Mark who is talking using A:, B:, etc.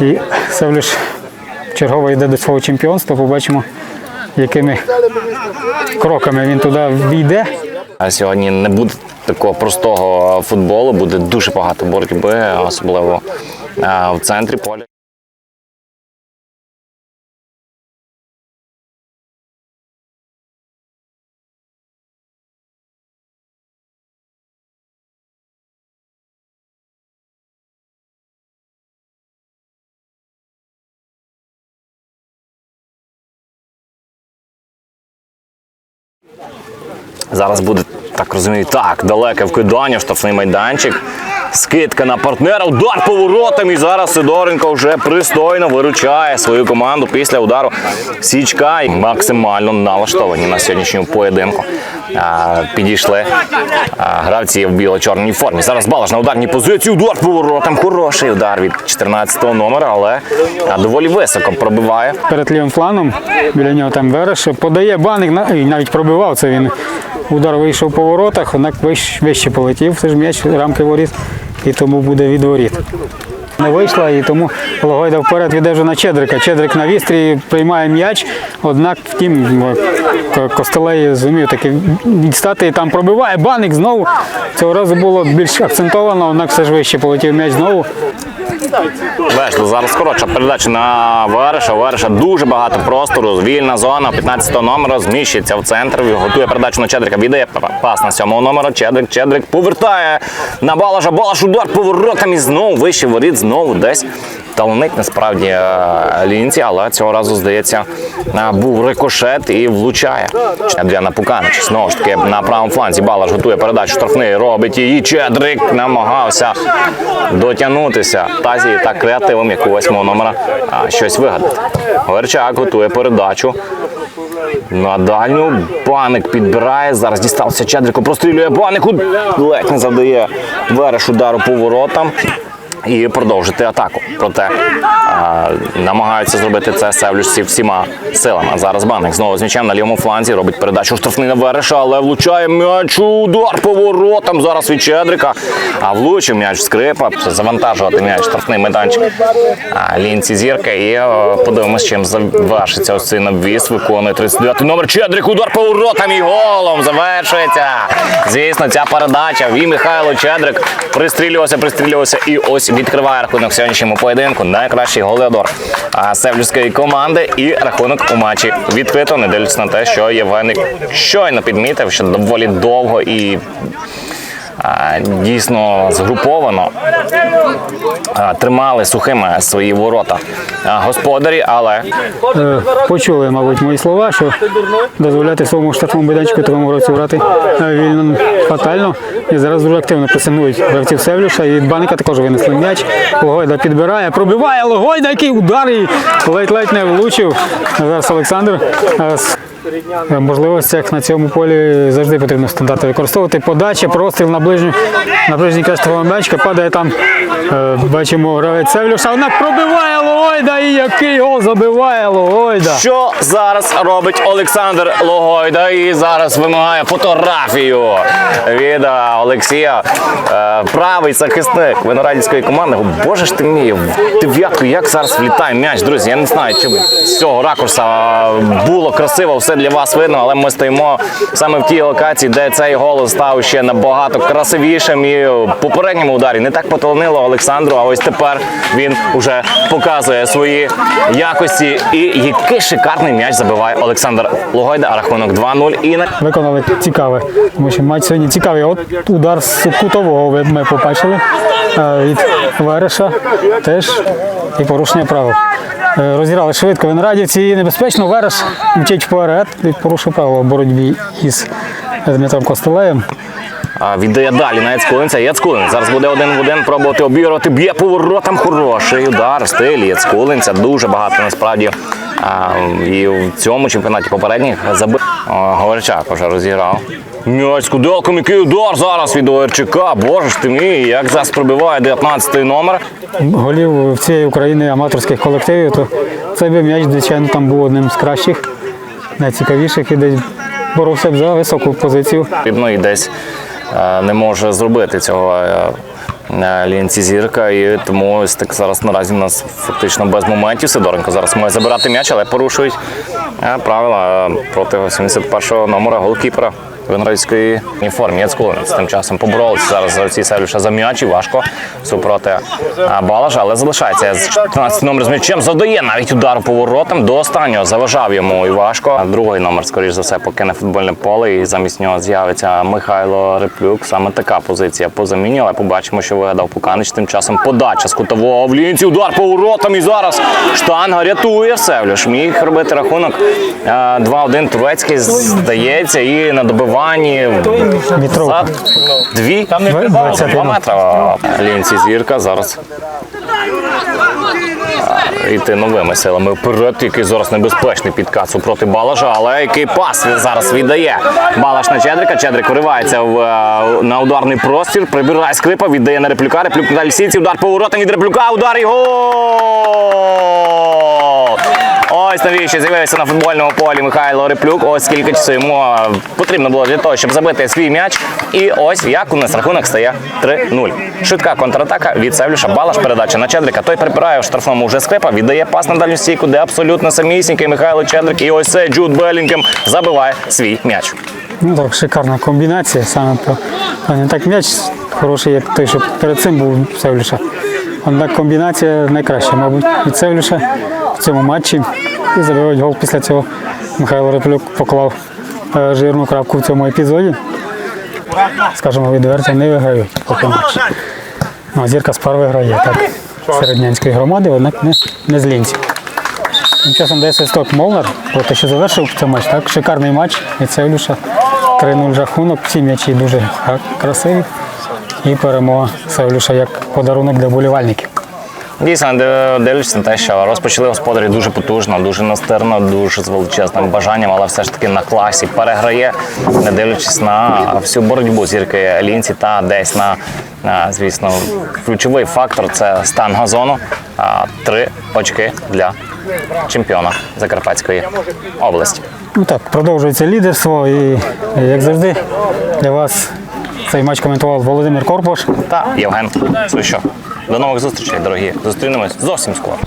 A: І Севлюш чергово йде до свого чемпіонства. Побачимо, якими кроками він туди війде.
B: А сьогодні не буде такого простого футболу, буде дуже багато боротьби, особливо в центрі поля. Зараз буде, так розумію, так, далеке вкидання, штрафний майданчик. Скидка на партнера, удар поворотом. І зараз Сидоренко вже пристойно виручає свою команду після удару Січка. І максимально налаштовані на сьогоднішньому поєдинку. А, підійшли а, гравці в біло-чорній формі. Зараз Балаш на ударній позиції. Удар поворотом. Хороший удар від 14-го номера, але доволі високо пробиває.
A: Перед лівим фланом біля нього там Вереш подає баник, навіть пробивав це він. Удар вийшов по воротах, однак вище полетів. Це ж м'яч рамки воріт, і тому буде від воріт. Не вийшла, і тому Логойда вперед віде вже на Чедрика. Чедрик на вістрі приймає м'яч, однак втім Костелей зумів таки відстати і там пробиває. Баник знову. Цього разу було більш акцентовано, однак все ж вище полетів м'яч знову.
B: Вешло зараз коротша передача на Вереша. Вереша дуже багато простору. Вільна зона 15-го номера зміщується в центр. Готує передачу на Чедрика. Віддає пас на 7 номера. Чедрик. Чедрик повертає на Балаша. Балаш удар поворотом і знову вище воріт. Знову десь таланить насправді е, лінці, але цього разу здається е, був рикошет і влучає. Адриана Пуканич знову ж таки на правому фланзі. Балаш готує передачу штрафний. Робить її. Чедрик намагався дотягнутися. Тазі так креативом, як у восьмого номера, щось вигадати. Верчак готує передачу. На дальню Баник підбирає. Зараз дістався Чедрику, прострілює Банику. Ледь не завдає Вереш удару по воротам. І продовжити атаку. Проте а, намагаються зробити це севлюшці всіма силами. Зараз Банник знову з м'ячем на лівому фланзі робить передачу штрафний на Вереша, але влучає м'яч. Удар по воротам. Зараз від Чедрика. А влучив м'яч скрипа. Завантажувати м'яч штрафний майданчик. А, лінці зірка. І е, подивимось, чим завершиться ось цей навіс. Виконує 39 номер. Чедрик. Удар по воротам і голом завершується. Звісно, ця передача. І Михайло Чедрик пристрілювався, пристрілювався. І ось відкриває рахунок в сьогоднішньому поєдинку. Найкращий голеодор севлюської команди. І рахунок у матчі відкрито, не дивлячись на те, що Євгеник щойно підмітив, що доволі довго і дійсно згруповано тримали сухими свої ворота господарі, але
A: Е, почули, мабуть, мої слова, що дозволяти своєму штрафному майданчику такому році грати е, вільно фатально. І зараз дуже активно пресингують гравців Севлюша. І від Баника також винесли м'яч. Логойда підбирає, пробиває Логойда, який удар і ледь-ледь не влучив. Зараз Олександр. Е, можливостях на цьому полі завжди потрібно стандарти використовувати. Подача, простріл на ближню на ближній край штрафного м'ячка, падає там. е, Бачимо гравець Севлюша. Однак пробиває Логойда і який гол забиває Логойда.
B: Що зараз робить Олександр Логойда? І зараз вимагає фотографію від е, Олексія. Правий захисник виноградівської команди. Боже ж ти мій, в дев'ятку, як зараз влітає м'яч, друзі. Я не знаю, чи з цього ракурса було красиво, все для вас видно, але ми стоїмо саме в тій локації, де цей гол став ще набагато красивішим. І в попередньому ударі не так поталанило Олександру, а ось тепер він уже показує свої якості. І який шикарний м'яч забиває Олександр Логойда. А рахунок 2-0. І на
A: Виконали цікаве, тому що матч сьогодні цікавий. От удар з кутового ми побачили е, від Вереша теж і порушення правил. Е, Розіграли швидко виноградівці і небезпечно. Вереш мчить вперед і порушив правила в боротьбі із Дмитром Костелеєм.
B: А, Віддає далі на Яцкулинця. Яцкулинець зараз буде один в один пробувати обігрувати. Б'є поворотом. Хороший удар в стилі Яцкулинця. Дуже багато насправді. А, і в цьому чемпіонаті попередніх забив. Говорчак вже розіграв. М'яч куделком, який удар зараз від Оверчака. Боже ж ти мій, як зараз пробиває 19-й номер.
A: Голів цієї України аматорських колективів, то цей би м'яч, звичайно, там був одним з кращих, найцікавіших і десь боровся б за високу позицію.
B: Потрібно і десь е, не може зробити цього е, лінці зірка. І тому ось так зараз наразі у нас фактично без моментів. Сидоренко зараз має забирати м'яч, але порушують е, правила е, проти 71-го номера голкіпера. Виноградської формі Яцкулинець тим часом поборолися зараз гравці Севлюша за м'яч і важко супроти Балажа, але залишається з 14 номер з м'ячем. Завдає навіть удар поворотом до останнього. Заважав йому і важко. Другий номер, скоріш за все, покине футбольне поле, і замість нього з'явиться Михайло Реплюк. Саме така позиція по заміні, але побачимо, що вигадав Пуканич. Тим часом подача з кутового в лінці, удар поворотом. І зараз штанга рятує Севлюш. Міг робити рахунок е, 2-1 турецький, здається, і на добиванні
A: Вітровка.
B: дві
A: Два-
B: два
A: 20
B: метра. Лінці зірка зараз. Йти новими силами вперед, який зараз небезпечний підкат супроти Балажа, але який пас він зараз віддає. Балаш на Чедрика, Чедрик виривається в, е, на ударний простір, прибирає скрипа, віддає на реплюка, реплюк далі сільці, удар поворотом від реплюка, удар і гол! Ось з'явився на футбольному полі Михайло Реплюк. Ось скільки часу йому потрібно було для того, щоб забити свій м'яч. І ось як у нас рахунок стає 3-0. Швидка контратака від Севлюша. Балаш передача на Чедрика. Той прибирає в штрафному вже скрипа, віддає пас на дальню стійку, де абсолютно самісінький Михайло Чедрик. І ось це Джуд Белінгем забиває свій м'яч.
A: Ну так, шикарна комбінація. Саме не так м'яч хороший, як той, що перед цим був Севлюша. Однак комбінація найкраща, мабуть, від Севлюша в цьому матчі. І забивають гол після цього. Михайло Реплюк поклав е, жирну крапку в цьому епізоді. Скажімо, відверто не виграють поки матч. Ну, а зірка спар виграє так середнянської громади, однак не, не з лінців. Тим часом дає свисток Молнар, про те, що завершив цей матч. Так, шикарний матч від Севлюша. 3-0 рахунок, всі м'ячі дуже красиві. І перемога Севлюша як подарунок для болівальників.
B: Дійсно, дивлячись на те, що розпочали господарі дуже потужно, дуже настирно, дуже з величезним бажанням, але все ж таки на класі переграє, не дивлячись на всю боротьбу зірки лінці та десь на, звісно, ключовий фактор це стан газону. Три очки для чемпіона Закарпатської області.
A: Ну так, продовжується лідерство і, як завжди, для вас цей матч коментував Володимир Корпош.
B: Та Євген Свищов. До нових зустрічей, дорогі. Зустрінемось зовсім скоро.